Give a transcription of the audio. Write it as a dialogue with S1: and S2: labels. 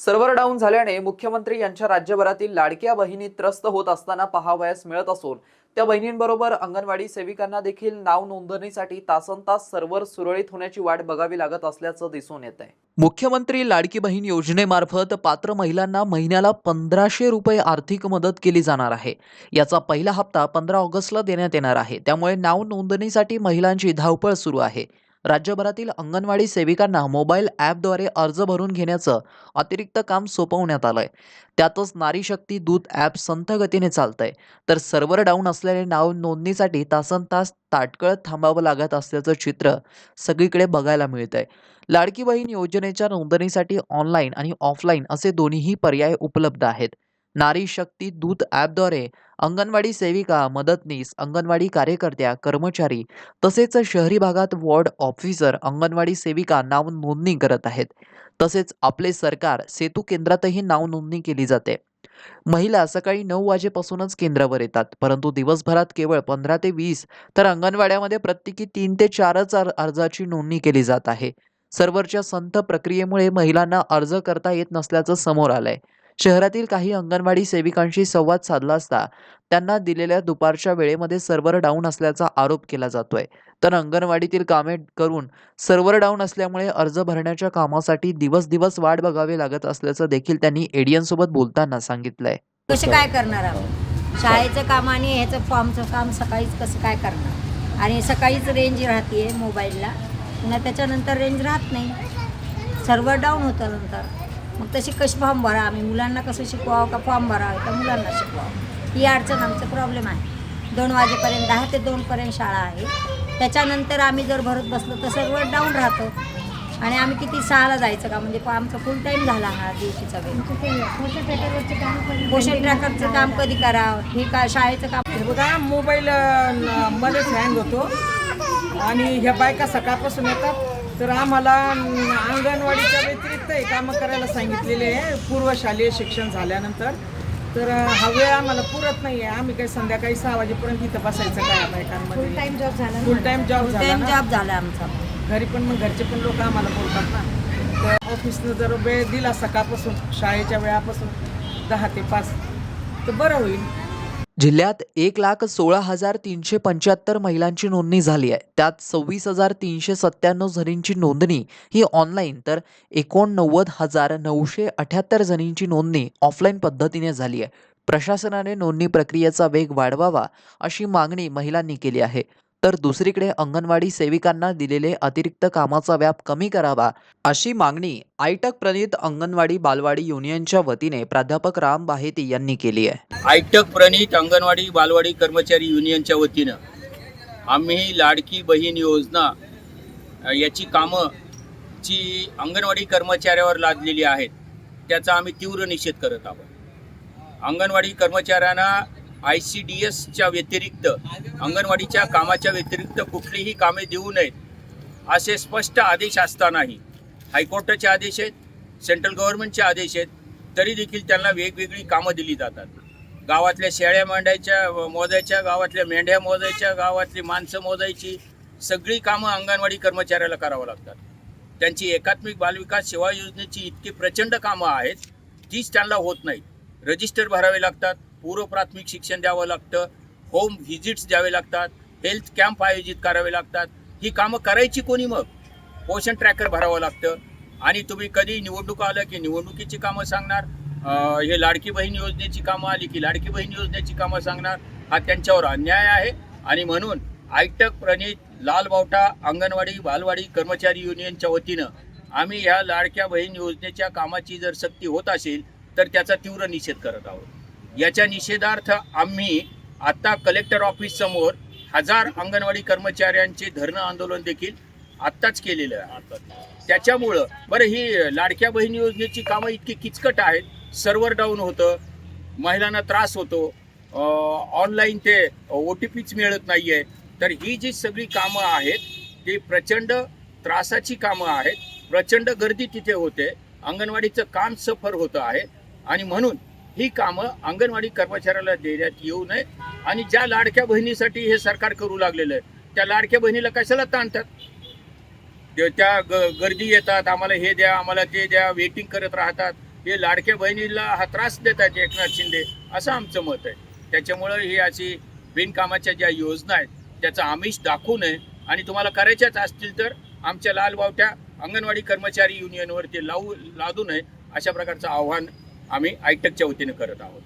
S1: Server down झाल्याने मुख्यमंत्री यांच्या राज्यभरातील लाडक्या बहिणी त्रस्त होत असताना पहावयास मिळत असून त्या बहिणींबरोबर अंगणवाडी सेविकांना देखील नाव नोंदणीसाठी तासन तास सर्व्हर सुरळीत होण्याची वाट बघावी लागत असल्याचं दिसून येत आहे मुख्यमंत्री लाडकी बहीण योजनेमार्फत पात्र महिलांना महिन्याला पंधराशे रुपये आर्थिक मदत केली जाणार आहे. याचा पहिला हप्ता पंधरा ऑगस्टला देण्यात येणार आहे. त्यामुळे नाव नोंदणीसाठी महिलांची धावपळ सुरू आहे. राज्यभरातील अंगणवाडी सेविकांना मोबाईल ॲपद्वारे अर्ज भरून घेण्याचं अतिरिक्त काम सोपवण्यात आलं आहे त्यातच नारी शक्ती दूत ॲप संथ गतीने चालतंय. तर सर्व्हर डाऊन असलेले नाव नोंदणीसाठी तासन तास ताटकळत थांबावं लागत असल्याचं चित्र सगळीकडे बघायला मिळतंय. लाडकी बहीण योजनेच्या नोंदणीसाठी ऑनलाईन आणि ऑफलाईन असे दोन्हीही पर्याय उपलब्ध आहेत. नारी शक्ती दूत ॲपद्वारे अंगणवाडी सेविका मदतनीस अंगणवाडी कार्यकर्त्या कर्मचारी तसेच शहरी भागात वॉर्ड ऑफिसर अंगणवाडी सेविका नाव नोंदणी करत आहेत. तसेच आपले सरकार सेतू केंद्रातही नाव नोंदणी केली जाते. महिला सकाळी नऊ वाजेपासूनच केंद्रावर येतात. परंतु दिवसभरात केवळ पंधरा ते वीस तर अंगणवाड्यामध्ये प्रत्येकी तीन ते चारच अर्जाची नोंदणी केली जात आहे. सर्व्हरच्या संथ प्रक्रियेमुळे महिलांना अर्ज करता येत नसल्याचं समोर आलंय. शहरातील काही अंगणवाडी सेविकांशी संवाद साधला असता त्यांना दिलेल्या दुपारच्या वेळेमध्ये सर्व्हर डाऊन असल्याचा आरोप केला जातोय. तर अंगणवाडीतील कामे करून सर्व्हर डाऊन असल्यामुळे अर्ज भरण्याच्या कामासाठी दिवस दिवस वाट बघावी लागत असल्याचं देखील त्यांनी एडियन सोबत बोलताना सांगितलंय.
S2: कसे काय करणार आहोत शाळेचं काम आणि ह्याचं फॉर्मचं काम सकाळीच कसं काय करणार? आणि सकाळीच रेंज राहते मोबाईलला पुन्हा त्याच्यानंतर रेंज राहत नाही. सर्व्हर डाऊन होतं नंतर. मग तशी कशी फॉर्म भरा आम्ही मुलांना कसं शिकवावं का फॉर्म भरावं? का मुलांना शिकवावं. ही अडचण आमचं प्रॉब्लेम आहे. दोन वाजेपर्यंत दहा ते दोनपर्यंत शाळा आहे. त्याच्यानंतर आम्ही जर भरत बसलो तर सर्व डाऊन राहतो. आणि आम्ही किती सहाला जायचं का? म्हणजे आमचा फुल टाईम झाला हा दिवशीचा वेळ. पोषण ट्रॅकरचं काम कधी करावं? हे का शाळेचं काम?
S3: हे बघा मोबाईल मध्येच हँग होतो. आणि ह्या बायका सकाळपासून येतात. तर आम्हाला अंगणवाडीच्या व्यतिरिक्त हे कामं करायला सांगितलेले आहे. पूर्वशालेय शिक्षण झाल्यानंतर. तर हा वेळ आम्हाला पुरत नाही आहे आम्ही काही संध्याकाळी सहा वाजेपर्यंत इथं बसायचं काय बायकांमध्ये फुल टाईम जॉब झाला फुल टाईम जॉब झाला ना.
S2: झाला आमचा.
S3: घरी पण मग घरचे पण लोक आम्हाला बोलतात ना. तर ऑफिसनं जर वेळ दिला सकाळपासून शाळेच्या वेळापासून दहा ते पाच तर बरं होईल.
S1: जिल्ह्यात एक लाख सोळा हजार तीनशे पंच्याहत्तर महिलांची नोंदणी झाली आहे. त्यात सव्वीस हजार तीनशे सत्त्याण्णव जणींची नोंदणी ही ऑनलाईन तर एकोणनव्वद हजार नऊशे अठ्याहत्तर जणींची नोंदणी ऑफलाईन पद्धतीने झाली आहे. प्रशासनाने नोंदणी प्रक्रियेचा वेग वाढवावा अशी मागणी महिलांनी केली आहे. तर दुसरीकडे अंगणवाडी सेविकांना दिलेले अतिरिक्त कामाचा व्याप कमी करावा अशी मागणी आयटक प्रणित अंगणवाडी बालवाडी युनियनच्या वतीने प्राध्यापक राम बाहेती यांनी केली आहे.
S4: आयटक प्रणित अंगणवाडी बालवाडी कर्मचारी युनियनच्या वतीनं आम्ही लाडकी बहीण योजना याची कामं जी अंगणवाडी कर्मचाऱ्यावर लादलेली आहेत त्याचा आम्ही तीव्र निषेध करत आहोत. अंगणवाडी कर्मचाऱ्यांना आय सी डी एसच्या व्यतिरिक्त अंगणवाडीच्या कामाच्या व्यतिरिक्त कुठलीही कामे देऊ नयेत असे स्पष्ट आदेश असतानाही हायकोर्टाचे आदेश आहेत सेंट्रल गव्हर्नमेंटचे आदेश आहेत तरी देखील त्यांना वेगवेगळी कामं दिली जातात. गावातल्या शेळ्या मांडायच्या मोजायच्या गावातल्या मेंढ्या मोजायच्या गावातली माणसं मोजायची सगळी कामं अंगणवाडी कर्मचाऱ्याला करावं लागतात. त्यांची एकात्मिक बालविकास सेवा योजनेची इतकी प्रचंड कामं आहेत तीच त्यांना होत नाहीत. रजिस्टर भरावे लागतात पूर्व प्राथमिक शिक्षण द्यावं लागतं. होम व्हिजिट्स द्यावे लागतात. हेल्थ कॅम्प आयोजित करावे लागतात. ही कामं करायची कोणी मग? पोषण ट्रॅकर भरावं लागतं. आणि तुम्ही कधी निवडणूक आलं की निवडणुकीची कामं सांगणार? हे लाडकी बहीण योजनेची कामं आली की लाडकी बहीण योजनेची कामं सांगणार? हा त्यांच्यावर अन्याय आहे. आणि म्हणून आयटक प्रणित लाल बावटा अंगणवाडी बालवाडी कर्मचारी युनियनच्या वतीनं आम्ही ह्या लाडक्या बहीण योजनेच्या कामाची जर सक्ती होत असेल तर त्याचा तीव्र निषेध करत आहोत. याच्या निषेधार्थ आम्ही आता कलेक्टर ऑफिस समोर हजार अंगणवाडी कर्मचाऱ्यांचे धरणं आंदोलन देखील आत्ताच केलेलं आहे. त्याच्यामुळं बरं ही लाडक्या बहीण योजनेची कामं इतकी किचकट आहेत. सर्व्हर डाऊन होतं महिलांना त्रास होतो ऑनलाईन ते ओ टी पीच मिळत नाही आहे तर ही जी सगळी कामं आहेत ती प्रचंड त्रासाची कामं आहेत. प्रचंड गर्दी तिथे होते. अंगणवाडीचं काम सफर होतं आहे. आणि म्हणून ही कामं अंगणवाडी कर्मचाऱ्याला देण्यात येऊ नये आणि ज्या लाडक्या बहिणीसाठी हे सरकार करू लागलेलं आहे त्या लाडक्या बहिणीला कशाला ताणतात त्या ग- गर्दी येतात आम्हाला हे द्या आम्हाला ते द्या वेटिंग करत राहतात. हे लाडक्या बहिणीला हा त्रास देतात एकनाथ शिंदे असं आमचं मत आहे. त्याच्यामुळं ही अशी बिनकामाच्या ज्या योजना आहेत त्याचा आमिष दाखवू नये. आणि तुम्हाला करायच्याच असतील तर आमच्या लाल बावट्या अंगणवाडी कर्मचारी युनियनवरती लावू लादू नये अशा प्रकारचं आव्हान आम्ही आयटकच्या वतीनं करत आहोत.